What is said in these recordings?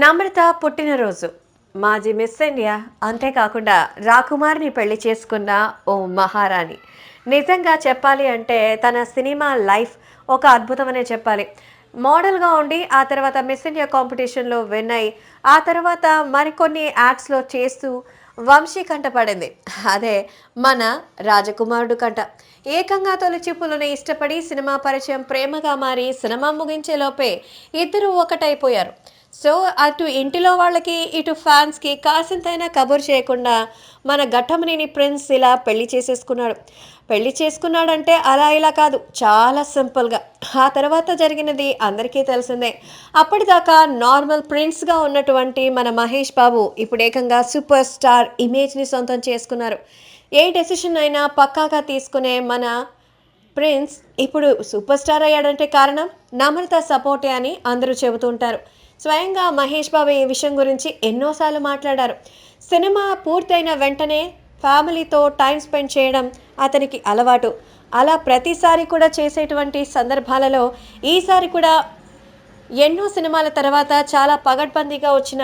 నమ్రత పుట్టినరోజు. మాజీ miss India అంతేకాకుండా రాకుమార్ని పెళ్ళి చేసుకున్న ఓ మహారాణి. నిజంగా చెప్పాలి అంటే తన సినిమా లైఫ్ ఒక అద్భుతమనే చెప్పాలి. మోడల్గా ఉండి ఆ తర్వాత మిస్ ఇండియా కాంపిటీషన్లో విన్ అయి ఆ తర్వాత మరికొన్ని యాడ్స్లో చేస్తూ వంశీ కంట పడింది. అదే మన రాజకుమారుడు కంట. ఏకంగా తొలి చూపులను ఇష్టపడి సినిమా పరిచయం ప్రేమగా మారి సినిమా ముగించేలోపే ఇద్దరు ఒకటైపోయారు. సో అటు ఇంటిలో వాళ్ళకి ఇటు ఫ్యాన్స్కి కాసింతైనా కబుర్ చేయకుండా మన ఘట్టమనేని ప్రిన్స్ ఇలా పెళ్ళి చేసేసుకున్నాడు. పెళ్ళి చేసుకున్నాడంటే అలా ఇలా కాదు చాలా సింపుల్గా. ఆ తర్వాత జరిగినది అందరికీ తెలిసిందే. అప్పటిదాకా నార్మల్ ప్రిన్స్గా ఉన్నటువంటి మన మహేష్ బాబు ఇప్పుడు ఏకంగా సూపర్ స్టార్ ఇమేజ్ని సొంతం చేసుకున్నారు. ఏ డెసిషన్ అయినా పక్కాగా తీసుకునే మన ప్రిన్స్ ఇప్పుడు సూపర్ స్టార్ అయ్యాడంటే కారణం నమ్రత సపోర్టే అని అందరూ చెబుతుంటారు స్వయంగా మహేష్ బాబు ఈ విషయం గురించి ఎన్నోసార్లు మాట్లాడారు. సినిమా పూర్తయిన వెంటనే ఫ్యామిలీతో టైం స్పెండ్ చేయడం అతనికి అలవాటు. అలా ప్రతిసారి కూడా చేసేటువంటి సందర్భాలలో ఈసారి కూడా ఎన్నో సినిమాల తర్వాత చాలా పగడ్బందీగా వచ్చిన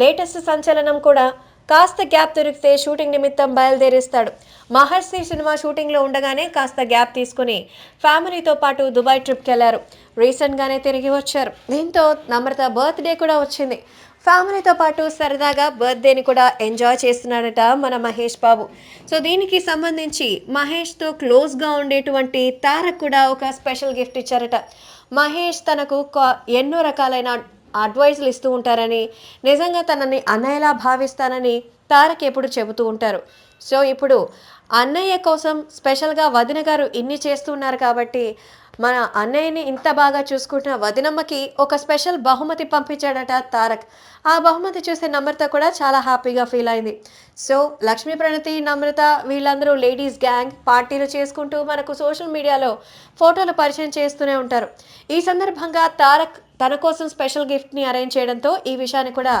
లేటెస్ట్ సంచలనం కూడా కాస్త గ్యాప్ దొరికితే షూటింగ్ నిమిత్తం బయలుదేరిస్తాడు. మహర్షి సినిమా షూటింగ్లో ఉండగానే కాస్త గ్యాప్ తీసుకుని ఫ్యామిలీతో పాటు దుబాయ్ ట్రిప్కి వెళ్ళారు. రీసెంట్గానే తిరిగి వచ్చారు. దీంతో నమ్రత బర్త్డే కూడా వచ్చింది. ఫ్యామిలీతో పాటు సరదాగా బర్త్డేని కూడా ఎంజాయ్ చేస్తున్నాడట మన మహేష్ బాబు. సో దీనికి సంబంధించి మహేష్తో క్లోజ్గా ఉండేటువంటి తారక్ కూడా ఒక స్పెషల్ గిఫ్ట్ ఇచ్చారట. మహేష్ తనకు క- ఎన్నో రకాలైన అడ్వైజులు ఇస్తూ ఉంటారని నిజంగా తనని అన్నయ్యలా భావిస్తానని తారక్ ఎప్పుడు చెబుతూ ఉంటారు. సో ఇప్పుడు అన్నయ్య కోసం స్పెషల్గా వదిన గారు ఇన్ని చేస్తున్నారు కాబట్టి మన అన్నయ్యని ఇంత బాగా చూసుకుంటున్న వదినమ్మకి ఒక స్పెషల్ బహుమతి పంపించాడట తారక్. ఆ బహుమతి చూసే నమ్రత కూడా చాలా హ్యాపీగా ఫీల్ అయింది. సో లక్ష్మీ ప్రణతి నమ్రత వీళ్ళందరూ లేడీస్ గ్యాంగ్ పార్టీలు చేసుకుంటూ మనకు సోషల్ మీడియాలో ఫోటోలు పరిచయం చేస్తూనే ఉంటారు. ఈ సందర్భంగా తారక్ తన కోసం స్పెషల్ గిఫ్ట్ని అరేంజ్ చేయడంతో ఈ విషయాన్ని కూడా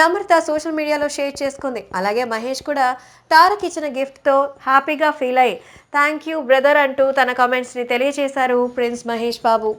నమ్రత సోషల్ మీడియాలో షేర్ చేసుకుంది. అలాగే మహేష్ కూడా తారక్ ఇచ్చిన గిఫ్ట్తో హ్యాపీగా ఫీల్ అయ్యి థ్యాంక్ యూ బ్రదర్ అంటూ తన కామెంట్స్ని తెలియజేశారు ప్రిన్స్ మహేష్ బాబు.